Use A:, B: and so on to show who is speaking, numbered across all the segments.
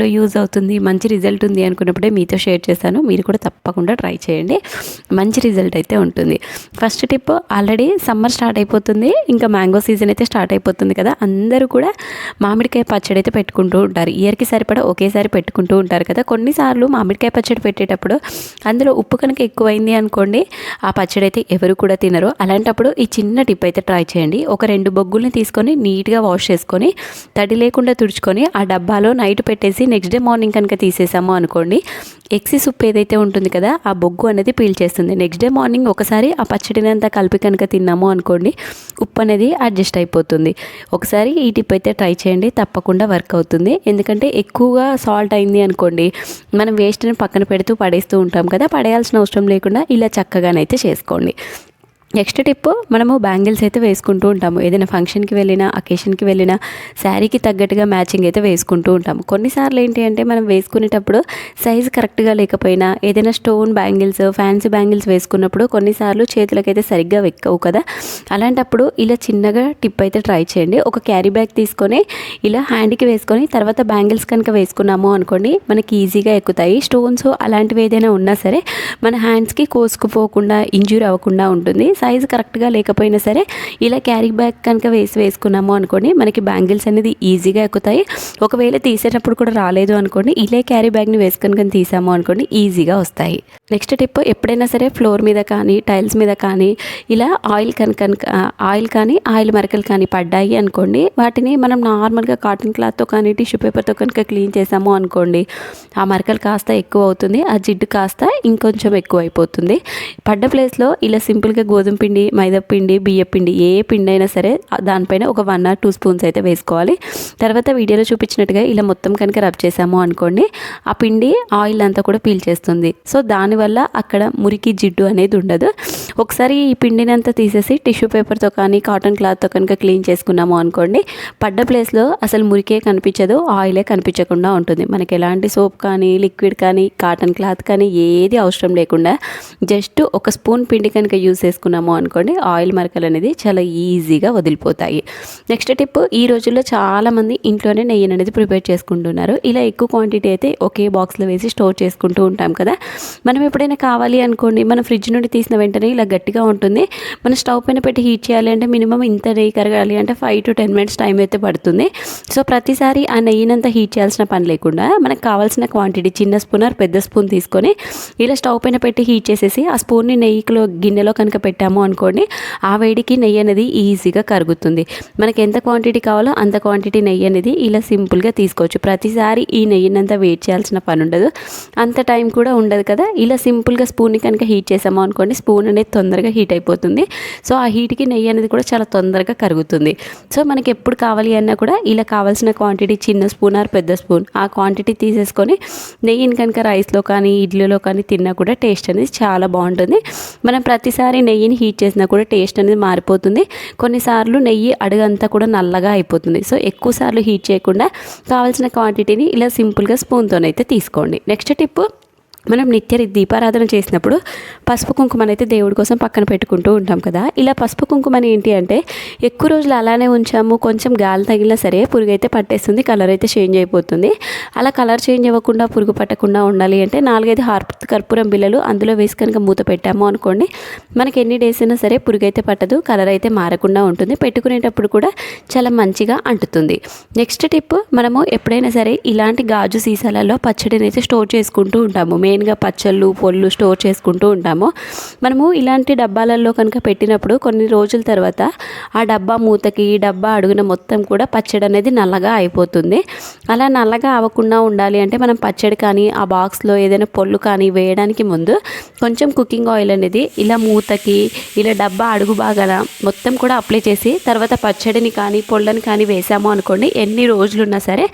A: లైఫ్లో యూజ్ అవుతుంది మంచి రిజల్ట్ ఉంది అనుకున్నప్పుడే మీతో షేర్ చేస్తాను మీరు కూడా తప్పకుండా ట్రై చేయండి. మంచి రిజల్ట్ అయితే ఉంటుంది. First tip already summer start అయిపోతుంది. ఇంకా మ్యాంగో సీజన్ అయితే స్టార్ట్ అయిపోతుంది కదా. అందరూ కూడా మామిడికాయ పచ్చడి అయితే పెట్టుకుంటూ ఉంటారు. ఇయర్కి సరిపడా ఒకేసారి పెట్టుకుంటూ ఉంటారు కదా. కొన్నిసార్లు మామిడికాయ పచ్చడి పెట్టేటప్పుడు అందులో ఉప్పు కనుక ఎక్కువైంది అనుకోండి ఆ పచ్చడి అయితే ఎవరు కూడా తినరు. అలాంటప్పుడు ఈ చిన్న టిప్ అయితే ట్రై చేయండి. ఒక రెండు బొగ్గుల్ని తీసుకొని నీట్గా వాష్ చేసుకొని తడి లేకుండా తుడుచుకొని ఆ డబ్బాలో నైట్ పెట్టేసి నెక్స్ట్ డే మార్నింగ్ కనుక తీసేసాము అనుకోండి ఎక్సి ఉప్పు ఏదైతే ఉంటుంది కదా ఆ బొగ్గు అనేది పీల్చేస్తుంది నెక్స్ట్ డే మార్నింగ్ ఒకసారి ఆ పచ్చడిని అంతా కలిపి కనుక తిన్నాము అనుకోండి ఉప్పు అనేది అడ్జస్ట్ అయిపోతుంది. ఒకసారి ఈ టిప్ అయితే ట్రై చేయండి తప్పకుండా వర్క్ అవుతుంది. ఎందుకంటే ఎక్కువగా సాల్ట్ అయింది అనుకోండి మనం వేస్ట్ని పక్కన పెడుతూ పడేస్తూ ఉంటాం కదా పడేయాల్సిన అవసరం లేకుండా ఇలా చక్కగానైతే చేసుకోండి. నెక్స్ట్ టిప్ మనము బ్యాంగిల్స్ అయితే వేసుకుంటూ ఉంటాము. ఏదైనా ఫంక్షన్కి వెళ్ళినా అకేషన్కి వెళ్ళినా శారీకి తగ్గట్టుగా మ్యాచింగ్ అయితే వేసుకుంటూ ఉంటాము. కొన్నిసార్లు ఏంటి అంటే మనం వేసుకునేటప్పుడు సైజు కరెక్ట్గా లేకపోయినా ఏదైనా స్టోన్ బ్యాంగిల్స్ ఫ్యాన్సీ బ్యాంగిల్స్ వేసుకున్నప్పుడు కొన్నిసార్లు చేతులకైతే సరిగ్గా వెక్కవు కదా. అలాంటప్పుడు ఇలా చిన్నగా టిప్ అయితే ట్రై చేయండి. ఒక క్యారీ బ్యాగ్ తీసుకొని ఇలా హ్యాండ్కి వేసుకొని తర్వాత బ్యాంగిల్స్ కనుక వేసుకున్నాము అనుకోండి మనకి ఈజీగా ఎక్కుతాయి. స్టోన్స్ అలాంటివి ఏదైనా ఉన్నా సరే మన హ్యాండ్స్కి కోసుకుపోకుండా ఇంజ్యూర్ అవ్వకుండా ఉంటుంది. సైజ్ కరెక్ట్గా లేకపోయినా సరే ఇలా క్యారీ బ్యాగ్ కనుక వేసి వేసుకున్నాము అనుకోండి మనకి బ్యాంగిల్స్ అనేది ఈజీగా ఎక్కుతాయి. ఒకవేళ తీసేటప్పుడు కూడా రాలేదు అనుకోండి ఇలా క్యారీ బ్యాగ్ని వేసుకొని కానీ తీసాము అనుకోండి ఈజీగా వస్తాయి. నెక్స్ట్ టిప్ ఎప్పుడైనా సరే ఫ్లోర్ మీద కానీ టైల్స్ మీద కానీ ఇలా ఆయిల్ కనుక ఆయిల్ కానీ ఆయిల్ మరకలు కానీ పడ్డాయి అనుకోండి వాటిని మనం నార్మల్గా కాటన్ క్లాత్తో కానీ టిష్యూ పేపర్తో కనుక క్లీన్ చేసాము అనుకోండి ఆ మరకలు కాస్త ఎక్కువ అవుతుంది ఆ జిడ్డు కాస్త ఇంకొంచెం ఎక్కువ అయిపోతుంది పడ్డ ప్లేస్లో ఇలా సింపుల్గా గోధుమ పిండి మైదా పిండి బియ్య పిండి ఏ పిండి అయినా సరే దానిపైన ఒక వన్ ఆర్ టూ స్పూన్స్ అయితే వేసుకోవాలి. తర్వాత వీడియోలో చూపించినట్టుగా ఇలా మొత్తం కనుక రబ్ చేసాము అనుకోండి ఆ పిండి ఆయిల్ అంతా కూడా పీల్చేస్తుంది సో దానివల్ల అక్కడ మురికి జిడ్డు అనేది ఉండదు. ఒకసారి ఈ పిండిని అంతా తీసేసి టిష్యూ పేపర్తో కానీ కాటన్ క్లాత్తో కనుక క్లీన్ చేసుకున్నాము అనుకోండి పడ్డ ప్లేస్లో అసలు మురికే కనిపించదు ఆయిలే కనిపించకుండా ఉంటుంది. మనకి ఎలాంటి సోప్ కానీ లిక్విడ్ కానీ కాటన్ క్లాత్ కానీ ఏది అవసరం లేకుండా జస్ట్ ఒక స్పూన్ పిండి కనుక యూజ్ చేసుకున్నాము అనుకోండి ఆయిల్ మరకలు అనేది చాలా ఈజీగా వదిలిపోతాయి. నెక్స్ట్ టిప్ ఈ రోజుల్లో చాలామంది ఇంట్లోనే నెయ్యి అనేది ప్రిపేర్ చేసుకుంటున్నారు. ఇలా ఎక్కువ క్వాంటిటీ అయితే ఒకే బాక్స్లో వేసి స్టోర్ చేసుకుంటూ ఉంటాం కదా. మనం ఎప్పుడైనా కావాలి అనుకోండి మనం ఫ్రిడ్జ్ నుండి తీసిన వెంటనే ఇలా గట్టిగా ఉంటుంది. మనం స్టవ్ పైన పెట్టి హీట్ చేయాలి అంటే మినిమం ఇంత నెయ్యి కరగాలి అంటే five to ten minutes time అయితే పడుతుంది. సో ప్రతిసారి ఆ నెయ్యినంత హీట్ చేయాల్సిన పని లేకుండా మనకు కావాల్సిన క్వాంటిటీ చిన్న స్పూన్ ఆర్ పెద్ద స్పూన్ తీసుకొని ఇలా స్టవ్ పైన పెట్టి హీట్ చేసేసి ఆ స్పూన్ని నెయ్యిలో గిన్నెలో కనుక పెట్టాము అనుకోండి ఆ వేడికి నెయ్యి అనేది ఈజీగా కరుగుతుంది. మనకి ఎంత క్వాంటిటీ కావాలో అంత క్వాంటిటీ నెయ్యి అనేది ఇలా సింపుల్గా తీసుకోవచ్చు. ప్రతిసారి ఈ నెయ్యినంతా వెయిట్ చేయాల్సిన పని ఉండదు. అంత టైం కూడా ఉండదు కదా. ఇలా సింపుల్గా స్పూన్ని కనుక హీట్ చేసాము అనుకోండి స్పూన్ అనేది తొందరగా హీట్ అయిపోతుంది. సో ఆ హీట్కి నెయ్యి అనేది కూడా చాలా తొందరగా కరుగుతుంది. సో మనకి ఎప్పుడు కావాలి అన్నా కూడా ఇలా కావాల్సిన క్వాంటిటీ చిన్న స్పూన్ ఆర్ పెద్ద స్పూన్ ఆ క్వాంటిటీ తీసేసుకొని నెయ్యిని కనుక రైస్లో కానీ ఇడ్లీలో కానీ తిన్నా కూడా టేస్ట్ అనేది చాలా బాగుంటుంది. మనం ప్రతిసారి నెయ్యిని హీట్ చేసినా కూడా టేస్ట్ అనేది మారిపోతుంది. కొన్నిసార్లు నెయ్యి అడుగంతా కూడా నల్లగా అయిపోతుంది. సో ఎక్కువ సార్లు హీట్ చేయకుండా కావాల్సిన క్వాంటిటీని ఇలా సింపుల్గా స్పూన్తోనైతే తీసుకోండి. నెక్స్ట్ టిప్ మనం నిత్య దీపారాధన చేసినప్పుడు పసుపు కుంకుమని అయితే దేవుడి కోసం పక్కన పెట్టుకుంటూ ఉంటాం కదా. ఇలా పసుపు కుంకుమని ఏంటి అంటే ఎక్కువ రోజులు అలానే ఉంచాము కొంచెం గాలి తగిలినా సరే పురుగు అయితే పట్టేస్తుంది కలర్ అయితే చేంజ్ అయిపోతుంది. అలా కలర్ చేంజ్ అవ్వకుండా పురుగు పట్టకుండా ఉండాలి అంటే నాలుగైదు హార్పత్ కర్పూరం బిళ్ళలు అందులో వేసి కనుక మూత పెట్టాము అనుకోండి మనకి ఎన్ని డేస్ అయినా సరే పురుగు అయితే పట్టదు కలర్ అయితే మారకుండా ఉంటుంది. పెట్టుకునేటప్పుడు కూడా చాలా మంచిగా అంటుతుంది. నెక్స్ట్ టిప్ మనము ఎప్పుడైనా సరే ఇలాంటి గాజు సీసాలలో పచ్చడిని అయితే స్టోర్ చేసుకుంటూ ఉంటాము. మెయిన్ మెయిన్గా పచ్చళ్ళు పొళ్ళు స్టోర్ చేసుకుంటూ ఉంటామో. మనము ఇలాంటి డబ్బాలలో కనుక పెట్టినప్పుడు కొన్ని రోజుల తర్వాత ఆ డబ్బా మూతకి డబ్బా అడుగున మొత్తం కూడా పచ్చడి అనేది నల్లగా అయిపోతుంది. అలా నల్లగా అవ్వకుండా ఉండాలి అంటే మనం పచ్చడి కానీ ఆ బాక్స్లో ఏదైనా పొళ్ళు కానీ వేయడానికి ముందు కొంచెం కుకింగ్ ఆయిల్ అనేది ఇలా మూతకి ఇలా డబ్బా అడుగు బాగా మొత్తం కూడా అప్లై చేసి తర్వాత పచ్చడిని కానీ పొళ్ళని కానీ వేసాము అనుకోండి ఎన్ని రోజులున్నా సరే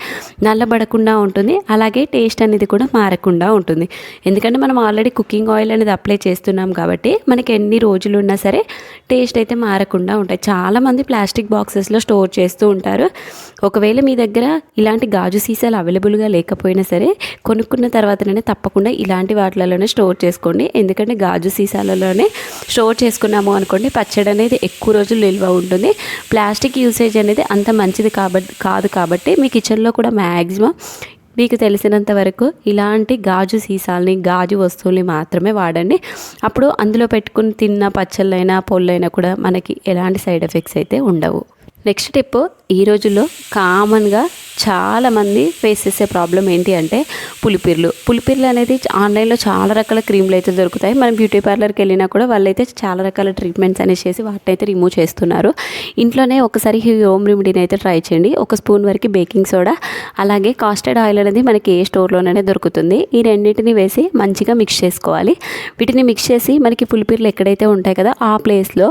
A: నల్లబడకుండా ఉంటుంది. అలాగే టేస్ట్ అనేది కూడా మారకుండా ఉంటుంది. ఎందుకంటే మనం ఆల్రెడీ కుకింగ్ ఆయిల్ అనేది అప్లై చేస్తున్నాం కాబట్టి మనకి ఎన్ని రోజులు ఉన్నా సరే టేస్ట్ అయితే మారకుండా ఉంటాయి. చాలామంది ప్లాస్టిక్ బాక్సెస్లో స్టోర్ చేస్తూ ఉంటారు. ఒకవేళ మీ దగ్గర ఇలాంటి గాజు సీసాలు అవైలబుల్గా లేకపోయినా సరే కొనుక్కున్న తర్వాతనే తప్పకుండా ఇలాంటి వాటిలలోనే స్టోర్ చేసుకోండి. ఎందుకంటే గాజు సీసాలలోనే స్టోర్ చేసుకున్నాము అనుకోండి పచ్చడి అనేది ఎక్కువ రోజులు నిల్వ ఉంటుంది. ప్లాస్టిక్ యూసేజ్ అనేది అంత మంచిది కాబట్టి కాదు కాబట్టి మీ కిచెన్లో కూడా మ్యాక్సిమం మీకు తెలిసినంత వరకు ఇలాంటి గాజు సీసాలని గాజు వస్తువుల్ని మాత్రమే వాడండి. అప్పుడు అందులో పెట్టుకుని తిన్న పచ్చళ్ళైనా పొల్లైనా కూడా మనకి ఎలాంటి సైడ్ ఎఫెక్ట్స్ అయితే ఉండవు. నెక్స్ట్ టిప్ ఈ రోజుల్లో కామన్గా చాలామంది ఫేస్ చేసే ప్రాబ్లం ఏంటి అంటే పులిపిర్లు. పులిపిర్లు అనేది ఆన్లైన్లో చాలా రకాల క్రీమ్లు అయితే దొరుకుతాయి. మనం బ్యూటీ పార్లర్కి వెళ్ళినా కూడా వాళ్ళైతే చాలా రకాల ట్రీట్మెంట్స్ అనేసి చేసి వాటిని అయితే రిమూవ్ చేస్తున్నారు. ఇంట్లోనే ఒకసారి ఈ హోమ్ రెమెడీని అయితే ట్రై చేయండి. ఒక స్పూన్ వరకు బేకింగ్ సోడా అలాగే కాస్టర్డ్ ఆయిల్ అనేది మనకి ఏ స్టోర్లోనే దొరుకుతుంది. ఈ రెండింటిని వేసి మంచిగా మిక్స్ చేసుకోవాలి. వీటిని మిక్స్ చేసి మనకి పులిపిర్లు ఎక్కడైతే ఉంటాయి కదా ఆ ప్లేస్లో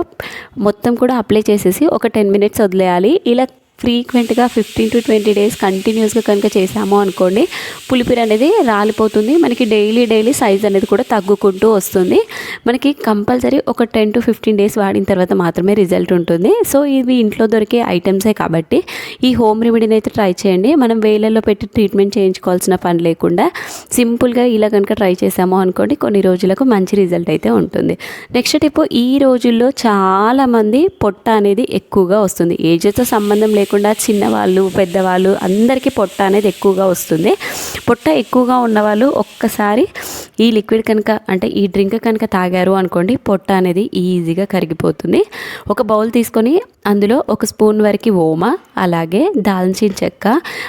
A: మొత్తం కూడా అప్లై చేసేసి ఒక టెన్ మినిట్స్ వదిలేయాలి ఇలా ఫ్రీక్వెంట్గా ఫిఫ్టీన్ టు ట్వంటీ డేస్ కంటిన్యూస్గా కనుక చేసాము అనుకోండి పులిపిరి అనేది రాలిపోతుంది. మనకి డైలీ డైలీ సైజ్ అనేది కూడా తగ్గుకుంటూ వస్తుంది. మనకి కంపల్సరీ ఒక టెన్ టు ఫిఫ్టీన్ డేస్ వాడిన తర్వాత మాత్రమే రిజల్ట్ ఉంటుంది. సో ఇవి ఇంట్లో దొరికే ఐటమ్సే కాబట్టి ఈ హోమ్ రెమెడీని అయితే ట్రై చేయండి. మనం వేలల్లో పెట్టి ట్రీట్మెంట్ చేయించుకోవాల్సిన పని లేకుండా సింపుల్గా ఇలా కనుక ట్రై చేసాము అనుకోండి కొన్ని రోజులకు మంచి రిజల్ట్ అయితే ఉంటుంది. నెక్స్ట్ టిప్ ఈ రోజుల్లో చాలామంది పొట్ట అనేది ఎక్కువగా వస్తుంది. ఏజ్తో సంబంధం లేకుండా చిన్నవాళ్ళు పెద్దవాళ్ళు అందరికీ పొట్ట అనేది ఎక్కువగా వస్తుంది. పొట్ట ఎక్కువగా ఉన్నవాళ్ళు ఒక్కసారి ఈ లిక్విడ్ కనుక అంటే ఈ డ్రింక్ కనుక తాగారు అనుకోండి పొట్ట అనేది ఈజీగా కరిగిపోతుంది. ఒక బౌల్ తీసుకొని అందులో ఒక స్పూన్ వరకు ఓమ అలాగే దాల్చిన చెక్క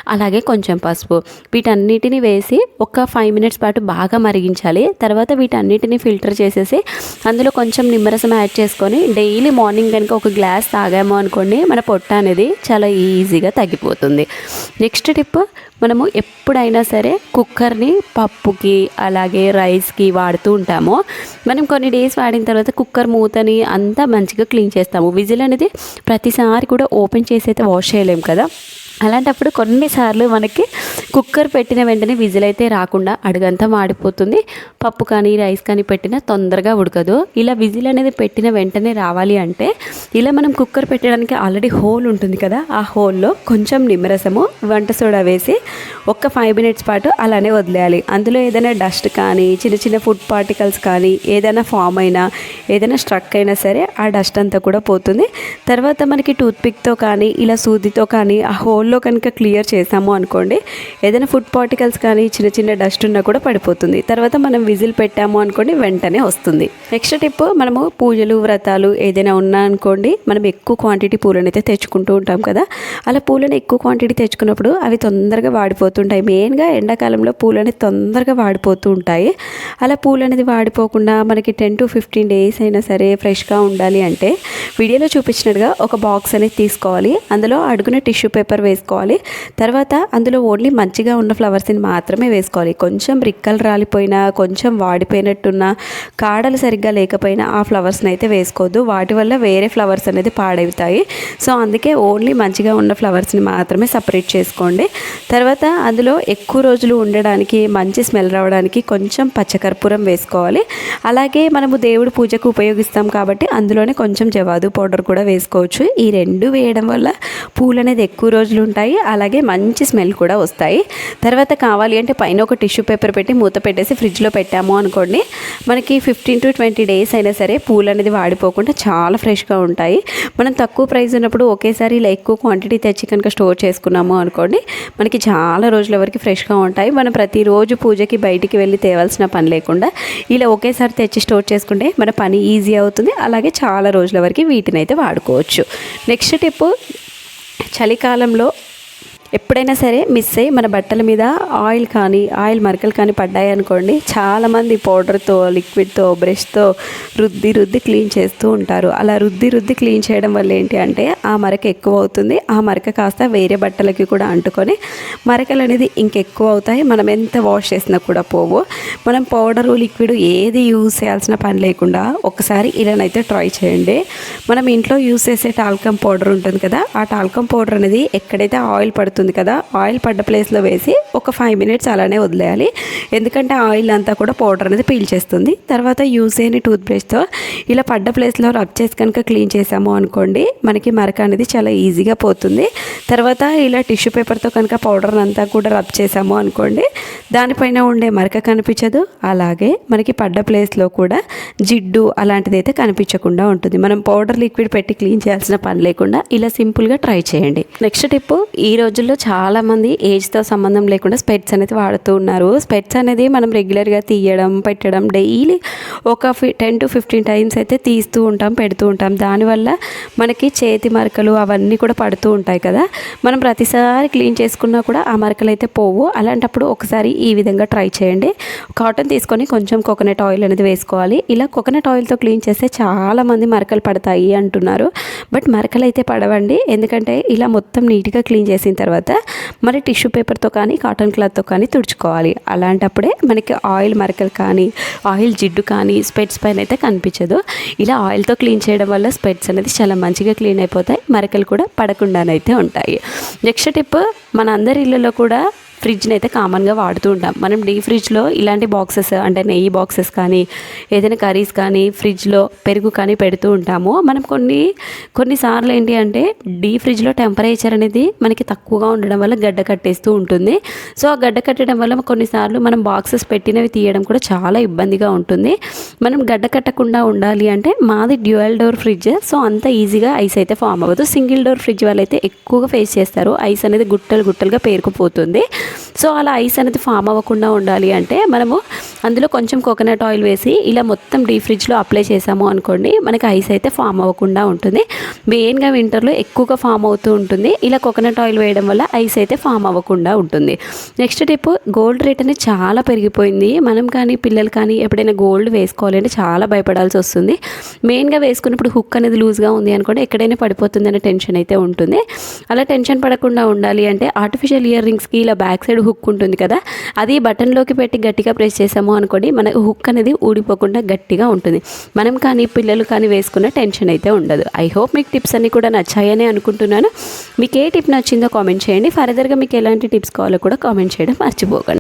A: అలాగే కొంచెం పసుపు. వీటన్నిటిని వేసి ఒక ఫైవ్ మినిట్స్ పాటు బాగా మరిగించాలి. తర్వాత వీటన్నిటిని ఫిల్టర్ చేసేసి అందులో కొంచెం నిమ్మరసం యాడ్ చేసుకొని డైలీ మార్నింగ్ కనుక ఒక గ్లాస్ తాగాము అనుకోండి మన పొట్ట అనేది చాలా ఈజీగా తగ్గిపోతుంది. నెక్స్ట్ టిప్ మనము ఎప్పుడైనా సరే కుక్కర్ని పప్పుకి అలాగే రైస్కి వాడుతూ ఉంటాము. మనం కొన్ని డేస్ వాడిన తర్వాత కుక్కర్ మూతని అంతా మంచిగా క్లీన్ చేస్తాము. విజిల్ అనేది ప్రతిసారి కూడా ఓపెన్ చేసి అయితే వాష్ చేయలేము కదా. అలాంటప్పుడు కొన్నిసార్లు మనకి కుక్కర్ పెట్టిన వెంటనే విజిల్ అయితే రాకుండా అడుగంతా మాడిపోతుంది. పప్పు కానీ రైస్ కానీ పెట్టినా తొందరగా ఉడకదు. ఇలా విజిల్ అనేది పెట్టిన వెంటనే రావాలి అంటే ఇలా మనం కుక్కర్ పెట్టడానికి ఆల్రెడీ హోల్ ఉంటుంది కదా ఆ హోల్లో కొంచెం నిమ్మరసము వంట సోడా వేసి ఒక్క ఫైవ్ మినిట్స్ పాటు అలానే వదిలేయాలి. అందులో ఏదైనా డస్ట్ కానీ చిన్న చిన్న ఫుడ్ పార్టికల్స్ కానీ ఏదైనా ఫామ్ అయినా ఏదైనా స్ట్రక్ అయినా సరే ఆ డస్ట్ అంతా కూడా పోతుంది. తర్వాత మనకి టూత్పిక్తో కానీ ఇలా సూదితో కానీ ఆ హోల్ హోల్లో కనుక క్లియర్ చేసాము అనుకోండి ఏదైనా ఫుడ్ పార్టికల్స్ కానీ చిన్న చిన్న డస్ట్ ఉన్నా కూడా పడిపోతుంది. తర్వాత మనం విజిల్ పెట్టాము అనుకోండి వెంటనే వస్తుంది. నెక్స్ట్ టిప్ మనము పూజలు వ్రతాలు ఏదైనా ఉన్నా అనుకోండి మనం ఎక్కువ క్వాంటిటీ పూలను అయితే తెచ్చుకుంటూ ఉంటాం కదా. అలా పూలను ఎక్కువ క్వాంటిటీ తెచ్చుకున్నప్పుడు అవి తొందరగా వాడిపోతుంటాయి. మెయిన్గా ఎండాకాలంలో పూలని తొందరగా వాడిపోతూ ఉంటాయి. అలా పూలు అనేది వాడిపోకుండా మనకి టెన్ టు ఫిఫ్టీన్ డేస్ అయినా సరే ఫ్రెష్గా ఉండాలి అంటే వీడియోలో చూపించినట్టుగా ఒక బాక్స్ అనేది తీసుకోవాలి. అందులో అడుగున టిష్యూ పేపర్ వేసుకోవాలి. తర్వాత అందులో ఓన్లీ మంచిగా ఉన్న ఫ్లవర్స్ని మాత్రమే వేసుకోవాలి. కొంచెం రిక్కలు రాలిపోయినా కొంచెం వాడిపోయినట్టున్న కాడలు సరిగ్గా లేకపోయినా ఆ ఫ్లవర్స్ని అయితే వేసుకోవద్దు. వాటి వల్ల వేరే ఫ్లవర్స్ అనేది పాడవుతాయి. సో అందుకే ఓన్లీ మంచిగా ఉన్న ఫ్లవర్స్ని మాత్రమే సపరేట్ చేసుకోండి. తర్వాత అందులో ఎక్కువ రోజులు ఉండడానికి మంచి స్మెల్ రావడానికి కొంచెం పచ్చకర్పూరం వేసుకోవాలి. అలాగే మనము దేవుడి పూజకు ఉపయోగిస్తాం కాబట్టి అందులోనే కొంచెం జవాదు పౌడర్ కూడా వేసుకోవచ్చు. ఈ రెండు వేయడం వల్ల పూలు అనేది ఎక్కువ రోజులు ఉంటాయి. అలాగే మంచి స్మెల్ కూడా వస్తాయి. తర్వాత కావాలి అంటే పైన ఒక టిష్యూ పేపర్ పెట్టి మూత పెట్టేసి ఫ్రిడ్జ్లో పెట్టాము అనుకోండి. మనకి ఫిఫ్టీన్ టు ట్వంటీ డేస్ అయినా సరే పూలు అనేది వాడిపోకుండా చాలా ఫ్రెష్గా ఉంటాయి. మనం తక్కువ ప్రైస్ ఉన్నప్పుడు ఒకేసారి ఇలా ఎక్కువ క్వాంటిటీ తెచ్చి కనుక స్టోర్ చేసుకున్నాము అనుకోండి మనకి చాలా రోజుల వరకు ఫ్రెష్గా ఉంటాయి. మనం ప్రతిరోజు పూజకి బయటికి వెళ్ళి తేవాల్సిన పని లేకుండా ఇలా ఒకేసారి తెచ్చి స్టోర్ చేసుకుంటే మన పని ఈజీ అవుతుంది. అలాగే చాలా రోజుల వరకు వీటిని అయితే వాడుకోవచ్చు. నెక్స్ట్ టిప్ చలికాలంలో ఎప్పుడైనా సరే మిస్ అయ్యి మన బట్టల మీద ఆయిల్ కానీ ఆయిల్ మరకలు కానీ పడ్డాయి అనుకోండి చాలామంది పౌడర్తో లిక్విడ్తో బ్రష్తో రుద్ది రుద్ది క్లీన్ చేస్తూ ఉంటారు. అలా రుద్ది రుద్ది క్లీన్ చేయడం వల్ల ఏంటి అంటే ఆ మరక ఎక్కువ అవుతుంది. ఆ మరక కాస్త వేరే బట్టలకి కూడా అంటుకొని మరకలు అనేది ఇంకెక్కువ అవుతాయి. మనం ఎంత వాష్ చేసినా కూడా పోవు. మనం పౌడరు లిక్విడ్ ఏది యూజ్ చేయాల్సిన పని లేకుండా ఒకసారి ఇలానైతే ట్రై చేయండి. మనం ఇంట్లో యూజ్ చేసే టాల్కమ్ పౌడర్ ఉంటుంది కదా ఆ టాల్కమ్ పౌడర్ అనేది ఎక్కడైతే ఆయిల్ పడుతుంది కదా ఆయిల్ పడ్డ ప్లేస్లో వేసి ఒక ఫైవ్ మినిట్స్ అలానే వదిలేయాలి. ఎందుకంటే ఆయిల్ అంతా కూడా పౌడర్ అనేది పీల్చేస్తుంది తర్వాత యూజ్ చేయని టూత్బ్రష్తో ఇలా పడ్డ ప్లేస్లో రబ్ చేసి కనుక క్లీన్ చేసాము అనుకోండి మనకి మరక అనేది చాలా ఈజీగా పోతుంది. తర్వాత ఇలా టిష్యూ పేపర్తో కనుక పౌడర్ అంతా కూడా రబ్ చేసాము అనుకోండి దానిపైన ఉండే మరక కనిపించదు. అలాగే మనకి పడ్డ ప్లేస్లో కూడా జిడ్డు అలాంటిది అయితే కనిపించకుండా ఉంటుంది. మనం పౌడర్ లిక్విడ్ పెట్టి క్లీన్ చేయాల్సిన పని లేకుండా ఇలా సింపుల్గా ట్రై చేయండి. నెక్స్ట్ టిప్ ఈ రోజుల్లో చాలామంది ఏజ్తో సంబంధం లేకుండా స్పెట్స్ అనేది వాడుతూ ఉన్నారు. స్పెట్స్ అనేది మనం రెగ్యులర్గా తీయడం పెట్టడం డైలీ ఒక ఫి టెన్ టు ఫిఫ్టీన్ టైమ్స్ అయితే తీస్తూ ఉంటాం పెడుతూ ఉంటాం. దానివల్ల మనకి చేతి మరకలు అవన్నీ కూడా పడుతూ ఉంటాయి కదా. మనం ప్రతిసారి క్లీన్ చేసుకున్నా కూడా ఆ మరకలు అయితే పోవు. అలాంటప్పుడు ఒకసారి ఈ విధంగా ట్రై చేయండి. కాటన్ తీసుకొని కొంచెం కోకోనట్ ఆయిల్ అనేది వేసుకోవాలి. ఇలా కోకోనట్ ఆయిల్తో క్లీన్ చేస్తే చాలామంది మరకలు పడతాయి అంటున్నారు. బట్ మరకలు అయితే పడవండి. ఎందుకంటే ఇలా మొత్తం నీట్గా క్లీన్ చేసిన తర్వాత తర్వాత మరి టిష్యూ పేపర్తో కానీ కాటన్ క్లాత్తో కానీ తుడుచుకోవాలి. అలాంటప్పుడే మనకి ఆయిల్ మరకలు కానీ ఆయిల్ జిడ్డు కానీ స్పెట్స్ పైన అయితే కనిపించదు. ఇలా ఆయిల్తో క్లీన్ చేయడం వల్ల స్పెట్స్ అనేది చాలా మంచిగా క్లీన్ అయిపోతాయి. మరకలు కూడా పడకుండానైతే ఉంటాయి. నెక్స్ట్ టిప్ మన అందరి ఇళ్ళలో కూడా ఫ్రిడ్జ్ని అయితే కామన్గా వాడుతూ ఉంటాం. మనం డీ ఫ్రిడ్జ్లో ఇలాంటి బాక్సెస్ అంటే నెయ్యి బాక్సెస్ కానీ ఏదైనా కర్రీస్ కానీ ఫ్రిడ్జ్లో పెరుగు కానీ పెడుతూ ఉంటాము. మనం కొన్ని కొన్నిసార్లు ఏంటి అంటే డీ ఫ్రిడ్జ్లో టెంపరేచర్ అనేది మనకి తక్కువగా ఉండడం వల్ల గడ్డ కట్టేస్తూ ఉంటుంది. సో ఆ గడ్డ కట్టడం వల్ల కొన్నిసార్లు మనం బాక్సెస్ పెట్టినవి తీయడం కూడా చాలా ఇబ్బందిగా ఉంటుంది. మనం గడ్డ కట్టకుండా ఉండాలి అంటే మాది డ్యూయల్ డోర్ ఫ్రిడ్జ్. సో అంత ఈజీగా ఐస్ అయితే ఫామ్ అవ్వదు. సింగిల్ డోర్ ఫ్రిడ్జ్ వాళ్ళైతే ఎక్కువగా ఫేస్ చేస్తారు. ఐస్ అనేది గుట్టలు గుట్టలుగా పేరుకుపోతుంది. సో అలా ఐస్ అనేది ఫామ్ అవ్వకుండా ఉండాలి అంటే మనము అందులో కొంచెం కోకోనట్ ఆయిల్ వేసి ఇలా మొత్తం డీ ఫ్రిడ్జ్లో అప్లై చేసాము అనుకోండి మనకి ఐస్ అయితే ఫామ్ అవ్వకుండా ఉంటుంది. మెయిన్గా వింటర్లో ఎక్కువగా ఫామ్ అవుతూ ఉంటుంది. ఇలా కోకోనట్ ఆయిల్ వేయడం వల్ల ఐస్ అయితే ఫామ్ అవ్వకుండా ఉంటుంది. నెక్స్ట్ టిప్ గోల్డ్ రేట్ అనేది చాలా పెరిగిపోయింది. మనం కానీ పిల్లలు కానీ ఎప్పుడైనా గోల్డ్ వేసుకోవాలి అంటే చాలా భయపడాల్సి వస్తుంది. మెయిన్గా వేసుకున్నప్పుడు హుక్ అనేది లూజ్గా ఉంది అనుకోండి ఎక్కడైనా పడిపోతుంది అనే టెన్షన్ అయితే ఉంటుంది. అలా టెన్షన్ పడకుండా ఉండాలి అంటే ఆర్టిఫిషియల్ ఇయర్ రింగ్స్కి ఇలా బ్యాక్ సైడ్ హుక్ ఉంటుంది కదా అది బటన్లోకి పెట్టి గట్టిగా ప్రెస్ చేసాము అనుకోండి మన హుక్ అనేది ఊడిపోకుండా గట్టిగా ఉంటుంది. మనం కానీ పిల్లలు కానీ వేసుకున్న టెన్షన్ అయితే ఉండదు. ఐ హోప్ మీకు టిప్స్ అన్నీ కూడా నచ్చాయని అనుకుంటున్నాను. మీకు ఏ టిప్ నచ్చిందో కామెంట్ చేయండి. ఫర్దర్గా మీకు ఎలాంటి టిప్స్ కావాలో కూడా కామెంట్ చేయడం మర్చిపోకండి.